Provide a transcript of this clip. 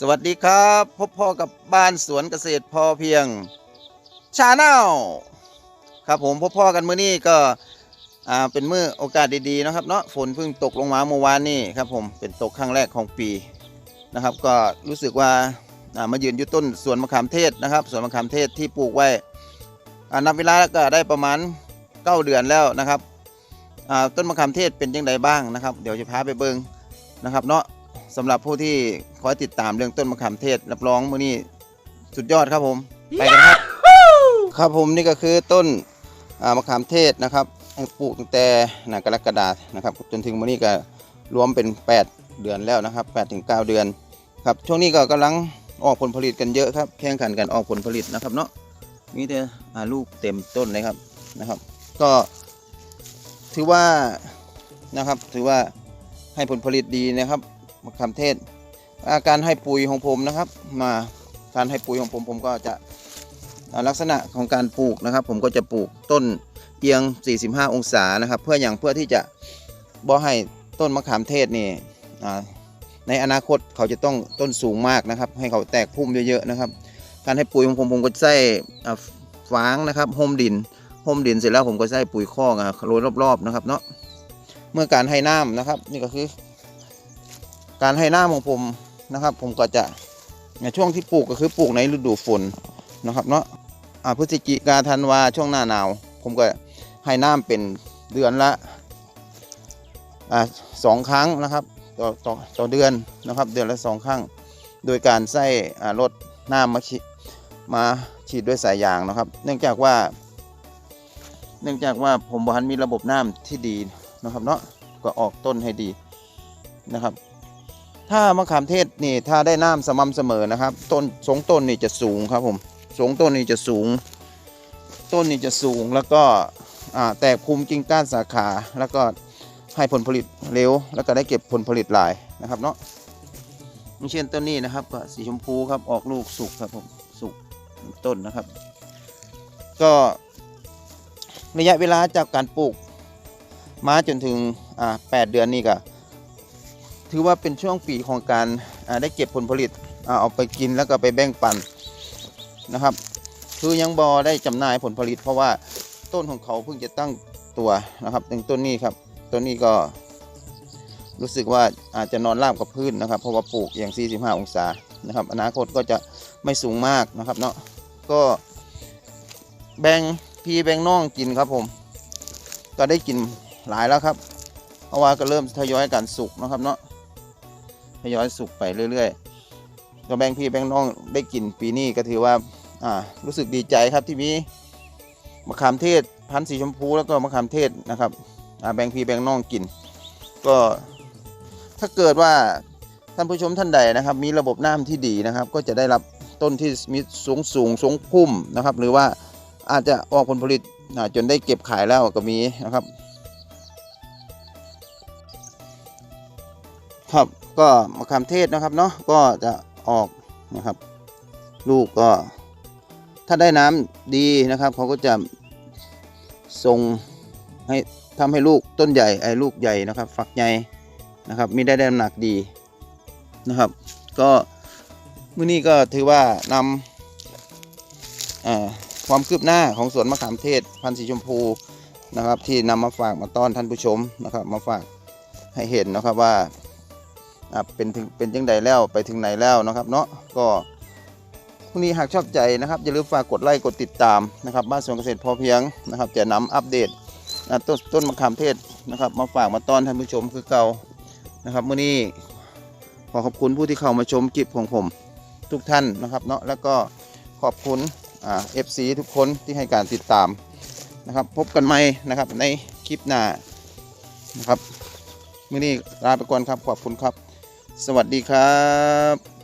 สวัสดีครับ พบพ่อกับบ้านสวนเกษตรพอเพียงชาแนลครับผมพบพ่อกันมื้อนี้ก็อ่าเป็นมื้อโอกาสดีๆนะครับเนาะฝนเพิ่งตกลงมาเมื่อวานนี้ครับผมเป็นตกครั้งแรกของปีนะครับ ก็รู้สึกว่าอ่ามายืนอยู่ต้นสวนมะขามเทศนะครับสวนมะขามเทศที่ปลูกไว้อ่านับเวลาก็ได้ประมาณ9เดือนแล้วนะครับอ่าต้นมะขามเทศเป็นยังไงบ้างนะครับ เดี๋ยวจะพาไปเบิ่งนะครับเนาะ สำหรับผู้ที่คอยติดตามเรื่องต้นมะขามเทศ รับรองมื้อนี้สุดยอดครับผม ไปกันครับ ครับผมนี่ก็คือต้นอ่ามะขามเทศนะครับปลูกตั้งแต่หนากรกฎานะครับ จนถึงมื้อนี้ก็รวมเป็น 8 เดือนแล้วนะครับ8ถึง9เดือนครับช่วงนี้ก็กำลังออกผลผลิตกันเยอะครับ แข่งขันกันออกผลผลิตนะครับเนาะมีแต่อ่าลูกเต็มต้นเลยครับนะครับ ก็ถือว่านะครับถือว่าให้ผลผลิตดีนะครับ มะขามเทศ อาการให้ปุ๋ยของผมนะครับ มาการให้ปุ๋ยของผมผมก็จะลักษณะของการปลูกนะครับ ผมก็จะปลูกต้นเอียง 45 องศานะครับ เพื่ออย่างเพื่อที่จะบ่ให้ต้นมะขามเทศนี่ในอนาคตเขาจะต้องต้นสูงมากนะครับ ให้เขาแตกพุ่มเยอะๆนะครับ การให้ปุ๋ยของผมผมก็ใส่ฟางนะครับห่มดินห่มดินเสร็จแล้วผมก็ใส่ปุ๋ยคอกอะโรยรอบๆนะครับเนาะเมื่อการให้น้ำนะครับ นี่ก็คือ การให้น้ำของผมนะครับ ผมก็จะในช่วงที่ปลูกก็คือปลูกในฤดูฝนนะครับเนาะอ่าพฤศจิกาธันวาช่วงหน้าหนาว ผมก็ให้น้ำเป็นเดือนละอ่าสองครั้งนะครับต่อต่อต่อเดือนนะครับเดือนละสองครั้ง โดยการใส่อ่ารดน้ำมาฉีดมาฉีดด้วยสายยางนะครับ เนื่องจากว่า เนื่องจากว่าผมบริหารมีระบบน้ำที่ดีนะครับเนาะก็ออกต้นให้ดีนะครับ ถ้ามะขามเทศนี่ถ้าได้น้ำสม่ำเสมอนะครับ ต้นสงต้นนี่จะสูงครับผมสงต้นนี่จะสูง ต้นนี่จะสูงแล้วก็แตกภูมิกิ่งก้านสาขาแล้วก็ให้ผลผลิตเร็ว แล้วก็ได้เก็บผลผลิตหลายนะครับเนาะเช่นต้นนี้นะครับก็สีชมพูครับออกลูกสุกครับผมสุกต้นนะครับ ก็ระยะเวลาจากการปลูกมาจนถึงแปดเดือนนี่ก็ ถือว่าเป็นช่วงปีของการได้เก็บผลผลิตเอาไปกินแล้วก็ไปแบ่งปันนะครับ คือยังบอได้จำหน่ายผลผลิต เพราะว่าต้นของเขาเพิ่งจะตั้งตัวนะครับอย่างต้นนี้ครับต้นนี้ก็รู้สึกว่าอาจจะนอนราบกับพื้นนะครับ เพราะว่าปลูกอย่าง 45 องศานะครับ อนาคตก็จะไม่สูงมากนะครับเนาะก็แบ่งพี่แบ่งน้องกินครับผม ก็ได้กินหลายแล้วครับเพราะว่าก็เริ่มทยอยกันสุกนะครับเนาะ ยอยสุกไปเรื่อยๆก็แบงพี่แบงน้องได้กินปีนี้ก็ถือว่าอ่ารู้สึกดีใจครับที่มีมะขามเทศพันธุ์สีชมพูแล้วก็มะขามเทศนะครับอ่าแบงพี่แบงน้องกิน ก็ถ้าเกิดว่าท่านผู้ชมท่านใดนะครับ มีระบบน้ำที่ดีนะครับ ก็จะได้รับต้นที่มีสูงสูงสูงพุ่มนะครับ หรือว่าอาจจะออกผลผลิตจนได้เก็บขายแล้วก็มีนะครับ ครับก็มะขามเทศนะครับเนาะก็จะออกนะครับ ลูกก็ถ้าได้น้ำดีนะครับเขาก็จะส่งให้ทำให้ลูกต้นใหญ่ไอ้ลูกใหญ่นะครับ ฝักใหญ่นะครับมีได้ได้น้ำหนักดีนะครับ ก็มื้อนี้ก็ถือว่านำความคืบหน้าของสวนมะขามเทศพันธุ์สีชมพูนะครับ ที่นำมาฝากมาต้อนท่านผู้ชมนะครับ มาฝากให้เห็นนะครับว่า เป็นถึงเป็นยังไงแล้วไปถึงไหนแล้วนะครับเนาะก็พรุ่งนี้หากชอบใจนะครับอย่าลืมฝากกดไลค์กดติดตามนะครับบ้านสวนเกษตรพอเพียงนะครับจะนำอัปเดตต้นต้นมะขามเทศนะครับ มาฝากมาต้อนท่านผู้ชมคือเก่านะครับเมื้อนี้ขอขอบคุณผู้ที่เข้ามาชมคลิปของผมทุกท่านนะครับเนาะแล้วก็ขอบคุณเอ่า FC ทุกคนที่ให้การติดตามนะครับ พบกันใหม่นะครับในคลิปหน้านะครับเมื้อนี้ลาไปก่อนครับขอบคุณครับ สวัสดีครับ